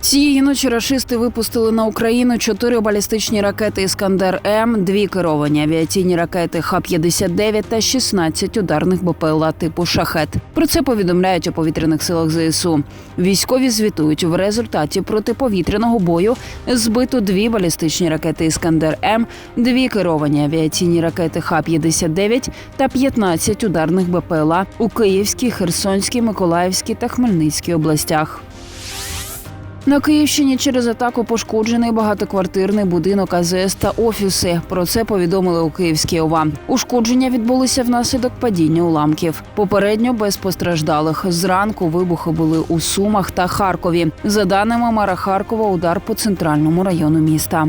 Цієї ночі рашисти випустили на Україну чотири балістичні ракети Іскандер М, дві керовані авіаційні ракети Х-59 та 16 ударних БПЛА типу Шахет. Про це повідомляють у повітряних силах ЗСУ. Військові звітують в результаті протиповітряного бою збито дві балістичні ракети Іскандер М, дві керовані авіаційні ракети Х-59 та 15 ударних БПЛА у Київській, Херсонській, Миколаївській та Хмельницькій областях. На Київщині через атаку пошкоджений багатоквартирний будинок АЗС та офіси. Про це повідомили у Київській ОВА. Ушкодження відбулися внаслідок падіння уламків. Попередньо без постраждалих. Зранку вибухи були у Сумах та Харкові. За даними мера Харкова, удар по центральному району міста.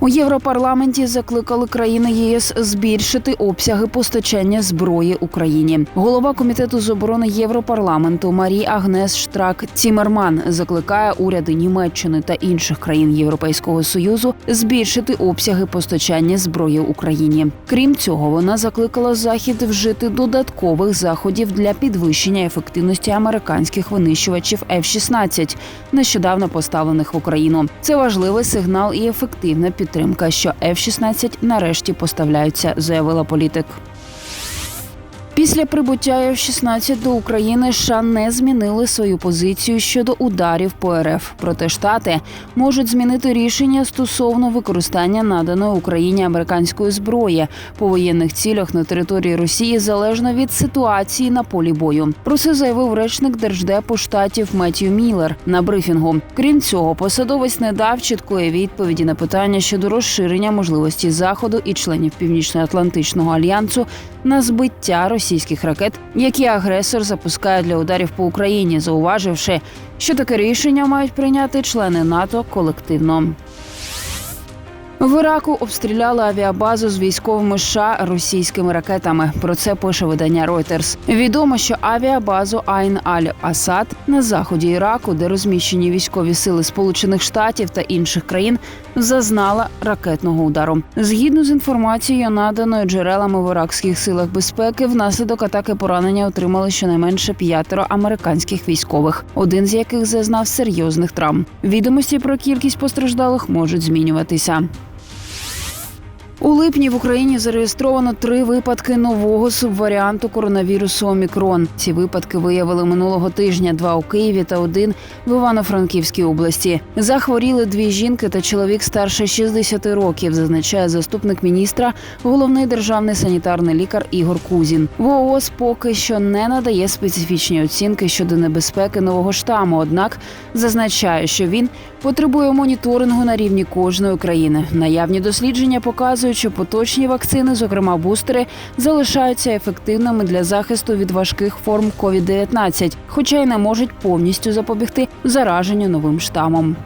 У Європарламенті закликали країни єС збільшити обсяги постачання зброї Україні. Голова комітету з оборони Європарламенту Марі Агнес Штрак Цімерман закликає уряди Німеччини та інших країн Європейського союзу збільшити обсяги постачання зброї Україні. Крім цього, вона закликала захід вжити додаткових заходів для підвищення ефективності американських винищувачів F-16, нещодавно поставлених в Україну. Це важливий сигнал і ефективна підтримка, що F-16 нарешті поставляються, заявила політик. Після прибуття F-16 до України США не змінили свою позицію щодо ударів по РФ. Проте штати можуть змінити рішення стосовно використання наданої Україні американської зброї по воєнних цілях на території Росії залежно від ситуації на полі бою. Про це заявив речник держдепу штатів Меттью Міллер на брифінгу. Крім цього, посадовець не дав чіткої відповіді на питання щодо розширення можливості заходу і членів Північно-Атлантичного альянсу на збиття російських ракет, які агресор запускає для ударів по Україні, зауваживши, що таке рішення мають прийняти члени НАТО колективно. В Іраку обстріляли авіабазу з військовими США російськими ракетами. Про це пише видання Reuters. Відомо, що авіабазу Айн Аль Асад на заході Іраку, де розміщені військові сили Сполучених Штатів та інших країн, зазнала ракетного удару. Згідно з інформацією, наданою джерелами в іракських силах безпеки, внаслідок атаки поранення отримали щонайменше п'ятеро американських військових, один з яких зазнав серйозних травм. Відомості про кількість постраждалих можуть змінюватися. У липні в Україні зареєстровано три випадки нового субваріанту коронавірусу Омікрон. Ці випадки виявили минулого тижня: два у Києві та один в Івано-Франківській області. Захворіли дві жінки та чоловік старше 60 років, зазначає заступник міністра, головний державний санітарний лікар Ігор Кузін. ВООЗ поки що не надає специфічні оцінки щодо небезпеки нового штаму. Однак зазначає, що він потребує моніторингу на рівні кожної країни. Наявні дослідження показують, що поточні вакцини, зокрема бустери, залишаються ефективними для захисту від важких форм COVID-19, хоча й не можуть повністю запобігти зараженню новим штамом.